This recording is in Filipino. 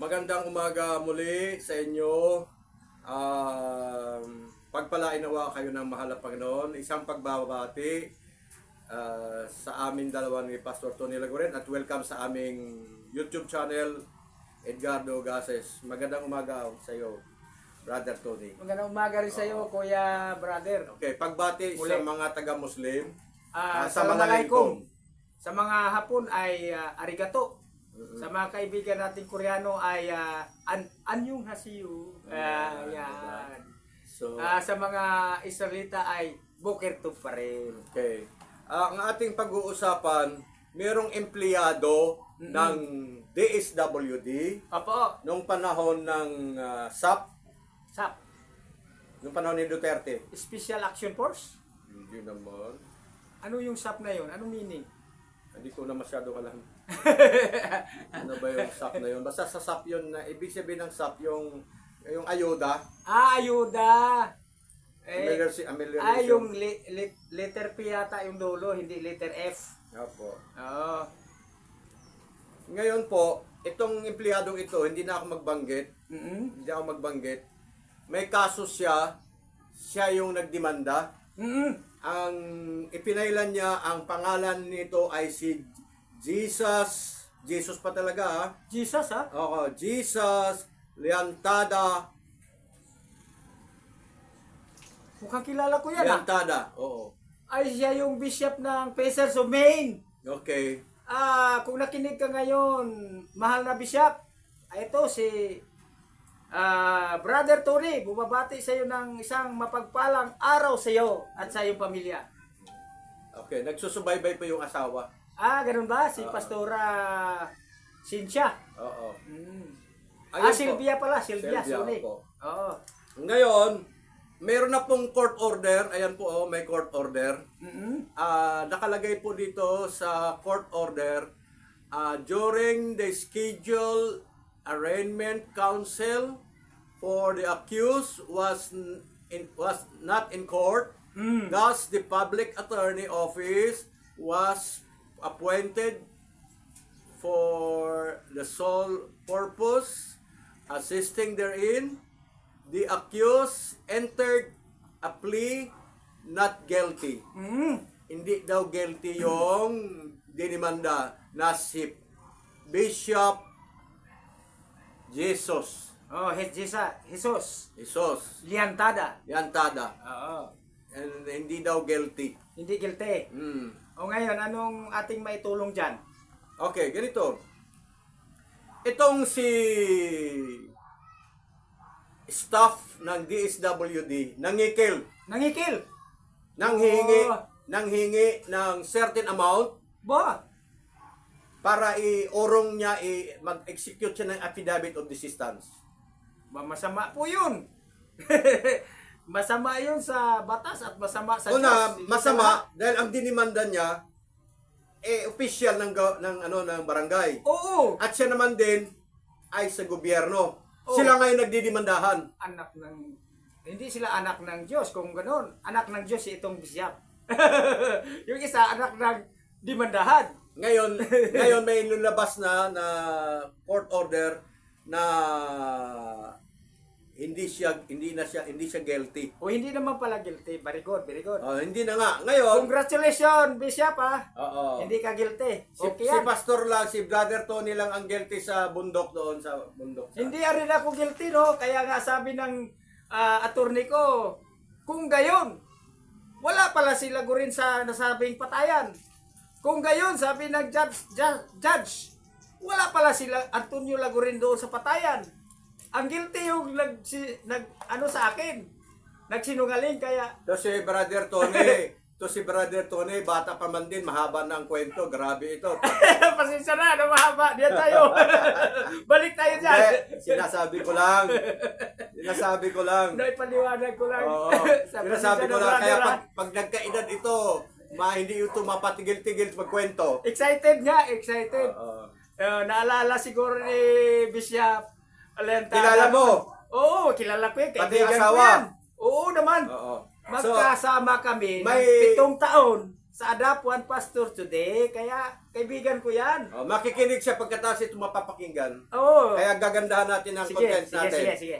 Magandang umaga muli sa inyo. Um, pagpalain nawa kayo ng mahal na Panginoon. Isang pagbabati ah, sa amin dalawa ni Pastor Tony Lagoren at welcome sa aming YouTube channel Edgardo Gases. Magandang umaga sa iyo, Brother Tony. Magandang umaga rin sa iyo, Kuya Brother. Okay, pagbati Muli. sa mga taga-Muslim. Ah, ah, Assalamualaikum. Sa mga Hapon ay ah, arigato. Sa mga kaibigan nating Koreano ay ah, an anyong hasiyo. Ah, yan. So, Ah, sa mga Israelita ay boker to pa rin. Okay. Ah, ang ating pag-uusapan, merong empleyado ng DSWD Opo, nung panahon ng ah, SAP, SAP, nung panahon ni Duterte. Special Action Force. Hindi naman. Ano yung SAP na yun? Anong meaning? Hindi ko na masyado alam. ano ba yung SAP na yun? Basta sa SAP yun, na ibig sabihin ng SAP yung yung ayuda, Ah, ayuda. Eh, amelioration, amelioration. ah, yung li- li- letter P yata yung dulo, hindi letter F. Opo. Oo. Ngayon po, itong empleyadong ito, hindi na ako magbanggit. Mm-mm. Hindi ako magbanggit. May kaso siya, siya yung nagdemanda. Mm-mm. ang ipinailan niya ang pangalan nito ay si Jesus Jesus pa talaga ha Jesus ha? Oo, Jesus Leantada Mukhang kilala ko yan ah. Leantada oo Ay siya yung bishop ng Pacers of Maine. okay Ah, kung nakinig ka ngayon, mahal na bishop, ay ito si ah, Brother Tony, bumabati sa iyo ng isang mapagpalang araw sa iyo at sa iyong pamilya. okay nagsusubaybay pa yung asawa Ah, ganun ba? Si Oo. Pastora Cynthia. oo Mm. Ayun ah, po. Sylvia pala, Sylvia, sorry. opo. Oo. ngayon meron na pong court order ayan po oh, may court order Mm-mm. Ah, nakalagay po dito sa court order ah, during the scheduled arraignment counsel for the accused was in, was not in court Mm. thus the public attorney office was appointed for the sole purpose assisting therein the accused entered a plea not guilty Mm. hindi daw guilty yung dinimanda na si Bishop Jesus. Oh, Jesus, Jesus. Jesus. Liantada. Yantada. Oo. And hindi daw guilty. Hindi guilty. Hmm. O ngayon, anong ating maitulong dyan? Okay, ganito. Itong si staff ng DSWD nangikil, Nangikil. nanghingi, Oh. nanghingi ng certain amount Ba? para iurong niya i mag-execute siya ng affidavit of desistance. Masama po yun. masama yun sa batas at masama sa Una, Diyos. masama dahil ang dinimanda niya eh official ng ga- ng ano ng barangay. Oo. At siya naman din ay sa gobyerno. Oh. Sila ngayon nagdidimandahan. Anak ng... Hindi sila anak ng Diyos. Kung gano'n, anak ng Diyos si itong bishop. yung isa, anak ng dimandahan. Ngayon, ngayon may lulabas na na court order na hindi siya hindi na siya hindi siya guilty. O hindi naman pala guilty. Very good, very good. Oh, hindi na nga. Ngayon, Congratulations, bishop ha. oo. Hindi ka guilty. Si, Okay si yan. pastor lang, si brother Tony lang ang guilty sa bundok doon sa bundok. Sa, Hindi rin ako guilty, no? Kaya nga sabi ng ah, attorney ko, kung gayon, wala pala si Lagurin sa nasabing patayan. Kung gayon, sabi ng judge, judge, judge wala pala sila Antonio Lagurin doon sa patayan. Ang guilty yung nag, si, nag ano sa akin, nagsinungaling kaya To si Brother Tony, to si Brother Tony, bata pa man din, mahaba na ang kwento. Grabe ito. pasensya na, ano mahaba, diyan tayo. Balik tayo dyan. Hindi, sinasabi ko lang. Sinasabi ko lang. Naipaliwanag ko lang. Oo. Sa Sinasabi pasensya ko na, lang. Kaya pag, ah. pag nagkaedad ito, ma, hindi ito mapatigil-tigil magkwento. Excited nga, excited. Oo. Eh, naalala siguro ni Bishop Alentana. Kilala mo? Oo, kilala ko yun. Pati Kaibigan ko asawa? yan. Oo naman. Oo. So, Magkasama kami ng may- pitong taon. sa Adapt One Pastor today. Kaya kaibigan ko yan. Oh, makikinig siya pagkatapos ito mapapakinggan. Oo. Kaya gagandahan natin ang sige, content sige, natin. sige, sige.